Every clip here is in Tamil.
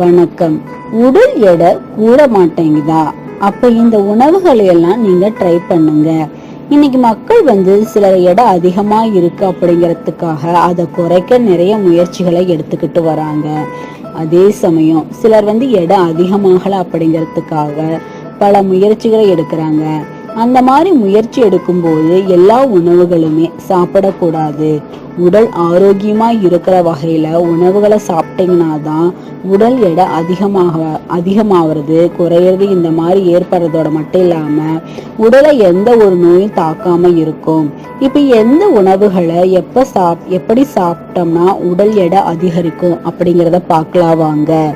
வணக்கம். உடல் எடை கூட மாட்டேங்குதா அப்ப இந்த உணவுகளை எல்லாம் நீங்க ட்ரை பண்ணுங்க. இன்னைக்கு மக்கள் வந்து சிலர் எடை அதிகமா இருக்கு அப்படிங்கறதுக்காக அதை குறைக்க நிறைய முயற்சிகளை எடுத்துக்கிட்டு வராங்க. அதே சமயம் சிலர் வந்து எடை அதிகமாகல அப்படிங்கறதுக்காக பல முயற்சிகளை எடுக்கிறாங்க. அந்த மாதிரி முயற்சி எடுக்கும்போது எல்லா உணவுகளுமே சாப்பிடக்கூடாது. உடல் ஆரோக்கியமா இருக்கிற வகையில உணவுகளை சாப்பிட்டீங்கன்னா தான் உடல் எடை அதிகமாக அதிகமாகிறது குறையிறது இந்த மாதிரி ஏற்படுறதோட மட்டும் இல்லாம உடலை எந்த ஒரு நோயும் தாக்காம இருக்கும். இப்போ எந்த உணவுகளை எப்போ சாப் எப்படி சாப்பிட்டோம்னா உடல் எடை அதிகரிக்கும் அப்படிங்கிறத பார்க்கலாம் வாங்க.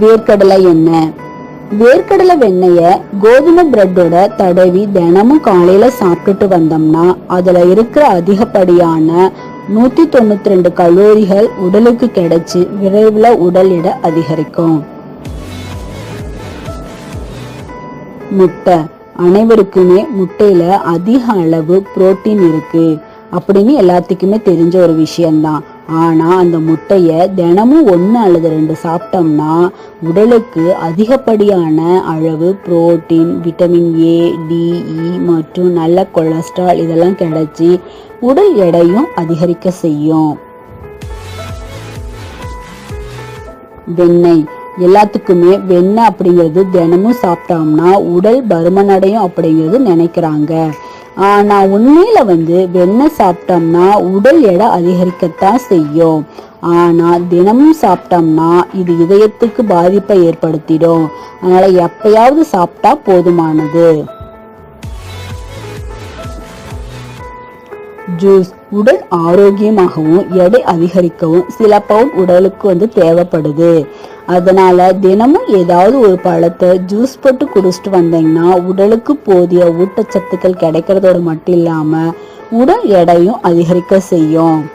வேர்க்கடலை எண்ணெய். வேர்க்கடலை வெண்ணெய கோதுமை பிரெட்டோட தடவி தினமும் காலையில சாப்பிட்டுட்டு வந்தோம்னா அதுல இருக்கிற அதிகப்படியான நூத்தி தொண்ணூத்தி ரெண்டு கலோரிகள் உடலுக்கு கிடைச்சு விரைவில் உடல் எடை அதிகரிக்கும். முட்டை. அனைவருக்குமே முட்டையில அதிக அளவு புரோட்டீன் இருக்கு. அப்படின்னு எல்லாத்துக்குமே தெரிஞ்ச ஒரு விஷயம்தான். ஆனா அந்த முட்டைய தினமும் ஒன்று அல்லது ரெண்டு சாப்பிட்டோம்னா உடலுக்கு அதிகப்படியான அளவு protein vitamin A D E e மற்றும் நல்ல கொலஸ்ட்ரால் இதெல்லாம் கிடைச்சி உடல் எடையும் அதிகரிக்க செய்யும். வெண்ணெய். எல்லாத்துக்குமே வெண்ணெய் அப்படிங்கிறது தினமும் சாப்பிட்டோம்னா உடல் பருமனடையும் அப்படிங்கிறது நினைக்கிறாங்க. ஆனா உண்மையில வந்து வெண்ணெய் சாப்பிட்டோம்னா உடல் எடை அதிகரிக்கத்தான் செய்யும். ஆனா தினமும் சாப்பிட்டோம்னா இது இதயத்துக்கு பாதிப்பை ஏற்படுத்திடும். அதனால எப்பயாவது சாப்பிட்டா போதுமானது. ஜூஸ் உடல் ஆரோக்கியமாகவும் எடை அதிகரிக்கவும் சில பவுன் உடலுக்கு வந்து தேவைப்படுது. அதனால தினமும் ஏதாவது ஒரு பழத்தை ஜூஸ் போட்டு குடிச்சிட்டு வந்தீங்கன்னா உடலுக்கு போதிய ஊட்டச்சத்துக்கள் கிடைக்கிறதோடு மட்டும் இல்லாம உடல் எடையும் அதிகரிக்க செய்யும்.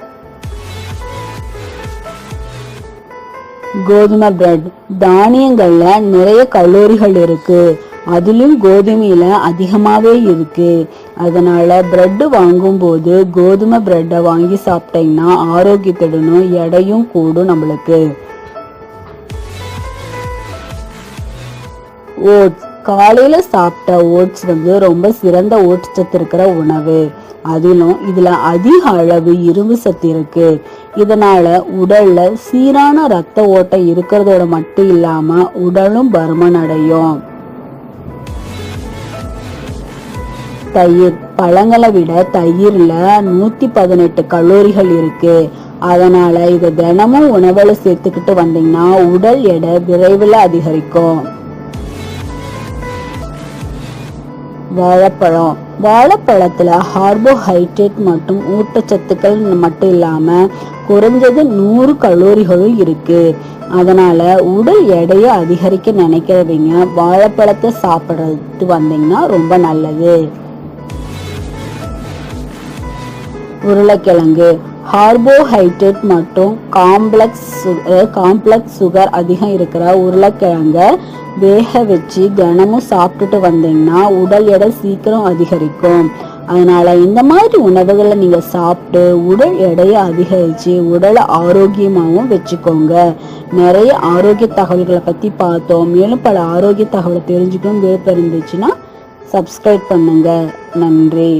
கோதுமை பிரெட் தானியங்கள்ல நிறைய கலோரிகள் இருக்கு. அதிலும் கோதுமையில அதிகமாவே இருக்கு. அதனால பிரெட் வாங்கும்போது கோதுமை பிரெட்டை வாங்கி சாப்பிட்டீங்கன்னா ஆரோக்கியத்துடனும் எடையும் கூடும் நம்மளுக்கு. ஓட்ஸ். காலையில் சாப்பிட்ட ஓட்ஸ் வந்து ரொம்ப சிறந்த ஊட்டச்சத்து இருக்கிற உணவு. அதிலும் இதில் அதிக அளவு இரும்பு சத்து இருக்கு. இதனால உடல்ல சீரான ரத்த ஓட்டம் இருக்கிறதோட மட்டும் இல்லாம உடலும் பருமன் அடையும். தயிர். பழங்களை விட தயிர்ல நூத்தி பதினெட்டு கலோரிகள் இருக்கு. அதனால இதை தினமும் உணவுல சேர்த்துக்கிட்டு வந்தீங்கன்னா உடல் எடை விரைவில் அதிகரிக்கும். வாழைப்பழம். வாழைப்பழத்துல கார்போஹைட்ரேட் மற்றும் ஊட்டச்சத்துக்கள் மட்டும் இல்லாம குறைஞ்சது நூறு கலோரிகளும் இருக்கு. அதனால உடல் எடையை அதிகரிக்க நினைக்கிறவங்க வாழைப்பழத்தை சாப்பிட்றது வந்தீங்கன்னா ரொம்ப நல்லது. உருளைக்கிழங்கு கார்போஹைட்ரேட் மற்றும் காம்ப்ளெக்ஸ் காம்ப்ளெக்ஸ் சுகர் அதிகம் இருக்கிற உருளைக்கிழங்க வேக வச்சு தினமும் சாப்பிட்டுட்டு வந்தீங்கன்னா உடல் எடை சீக்கிரம் அதிகரிக்கும். அதனால இந்த மாதிரி உணவுகளை நீங்க சாப்பிட்டு உடல் எடையை அதிகரிச்சு உடலை ஆரோக்கியமாகவும் வச்சுக்கோங்க. நிறைய ஆரோக்கிய தகவல்களை பத்தி பார்த்தோம். மேலும் பல ஆரோக்கிய தகவலை தெரிஞ்சுக்கணும் விருப்பம் இருந்துச்சுன்னா சப்ஸ்கிரைப் பண்ணுங்க. நன்றி.